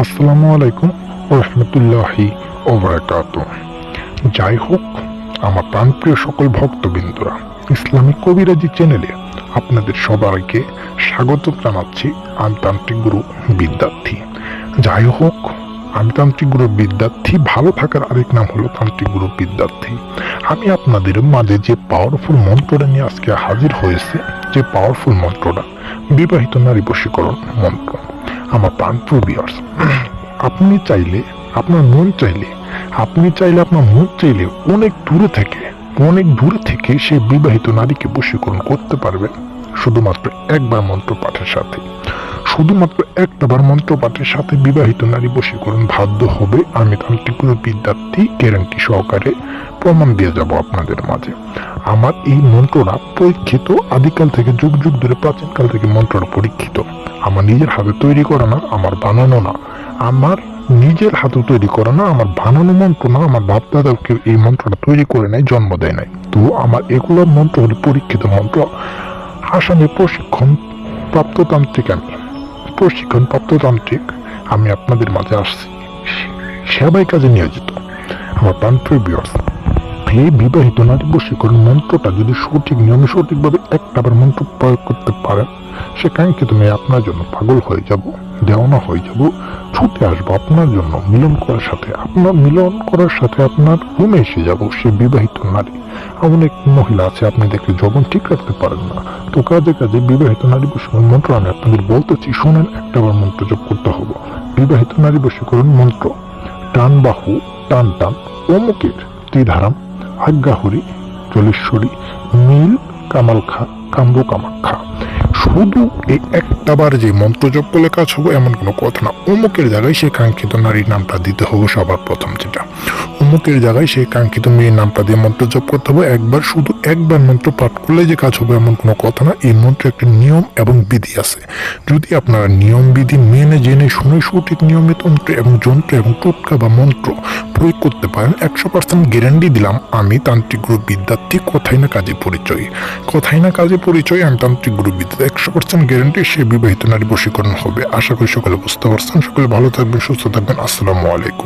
আসসালামু আলাইকুম রহমতুল্লাহি ওবরাকাত যাই হোক, আমার প্রাণপ্রিয় সকল ভক্তবৃন্দরা, ইসলামিক কবিরাজি চ্যানেলে আপনাদের সবাইকে স্বাগত জানাচ্ছি আমি তান্ত্রিক গুরু বিদ্যার্থী। যাই হোক আমি তান্ত্রিক গুরু বিদ্যার্থী, ভালো থাকার আরেক নাম হলো তান্ত্রিক গুরু বিদ্যার্থী। আমি আপনাদের মাঝে যে পাওয়ারফুল মন্ত্রটা নিয়ে আজকে হাজির হয়েছে, যে পাওয়ারফুল মন্ত্রটা, বিবাহিত নারী বশীকরণ মন্ত্র। আমার প্রাণপ্রিয় বিয়ার্স আপনি চাইলে আপনার মন চাইলে, আপনি চাইলে আপনার মন চাইলে অনেক দূরে থেকে, অনেক দূরে থেকে সে বিবাহিত নারীকে বশীকরণ করতে পারবেন। শুধুমাত্র একবার মন্ত্র পাঠের সাথে, শুধুমাত্র একটাবার মন্ত্র পাঠের সাথে বিবাহিত নারী বশীকরণ বাধ্য হবে। আমি তান্ত্রিক বিদ্যার্থী গ্যারান্টি সহকারে প্রমাণ দিয়ে যাব আপনাদের মাঝে। আমার এই মন্ত্রটা পরীক্ষিত, আদিকাল থেকে যুগ যুগ ধরে প্রাচীনকাল থেকে মন্ত্রটা পরীক্ষিত। আমার নিজের হাতে তৈরি করা না, আমার বানানো না। আমার নিজের হাতে তৈরি করা না, আমার বানানো মন্ত্র না, আমার বাপ দাদাকে এই মন্ত্রটা তৈরি করে নেয় জন্ম দেয় নাই। তো আমার এগুলোর মন্ত্র হলো পরীক্ষিত মন্ত্র। আসামে প্রশিক্ষণ প্রাপ্ততান্ত্রিক আমি। প্রশিক্ষণ প্রাপ্ততান্ত্রিক আমি আপনাদের মাঝে আসছি। সেবাই কাজে নিয়োজিত। আমার প্রাণপ্রিয় বিয়ার্স এই বিবাহিত নারী বশীকরণ মন্ত্রটা যদি সঠিক নিয়মে সঠিকভাবে একটাবার মন্ত্র প্রয়োগ করতে পারেন সে কাঙ্ক্ষিত মেয়ে আপনার জন্য পাগল হয়ে যাব? দেওয়ানা হয়ে যাব? ছুটে আসব আপনার জন্য, মিলন করার সাথে, আপনার মিলন করার সাথে আপনার রুমে এসে যাব, সে বিবাহিত নারী। অনেক মহিলা আছে, আপনি দেখলে যখন ঠিক রাখতে পারেন না। তো কাজে কাজে বিবাহিত নারী বশীকরণ মন্ত্র আমি আপনাদের বলতেছি শোনেন একটা বার মন্ত্র যোগ করতে হবে। বিবাহিত নারী বশীকরণ মন্ত্র। টান বাহু, টান টান, অমুকের ত্রিধারাম, আজ্ঞাহরি জলেশ্বরী নীল কামাল খা কাম্বু কামাখ্যা শুধু এই একটাবার যে মন্ত্র জপ করলে কাজ হবে, এমন কোনো কথা না। অমুকের জায়গায় সেই কাঙ্ক্ষিত নারীর নামটা দিতে হবে সবার প্রথম যেটা। অমুকের জায়গায় সেই কাঙ্ক্ষিত মেয়ের নামটা দিয়ে মন্ত্র জপ করতে হবে। একবার শুধু একবার মন্ত্র পাঠ করলে যে কাজ হবে, এমন কোনো কথা না। এই মন্ত্রে একটা নিয়ম এবং বিধি আছে। যদি আপনারা নিয়ম, বিধি মেনে, জেনে, শুনে সঠিক নিয়মে তন্ত্র এবং যন্ত্র এবং টোটকা বা মন্ত্র প্রয়োগ করতে পারেন, একশো পার্সেন্ট গ্যারান্টি দিলাম আমি তান্ত্রিক গুরু বিদ্যার্থী কথাই না কাজে পরিচয়। কথাই না কাজে পরিচয়, আমি তান্ত্রিক গুরু বিদ্যা একশো পার্সেন্ট গ্যারান্টি সে বিবাহিত নারী বশীকরণ হবে। আশা করি সকলে বুঝতে পারছেন। সকলে ভালো থাকবেন, সুস্থ থাকবেন। আসসালামু আলাইকুম।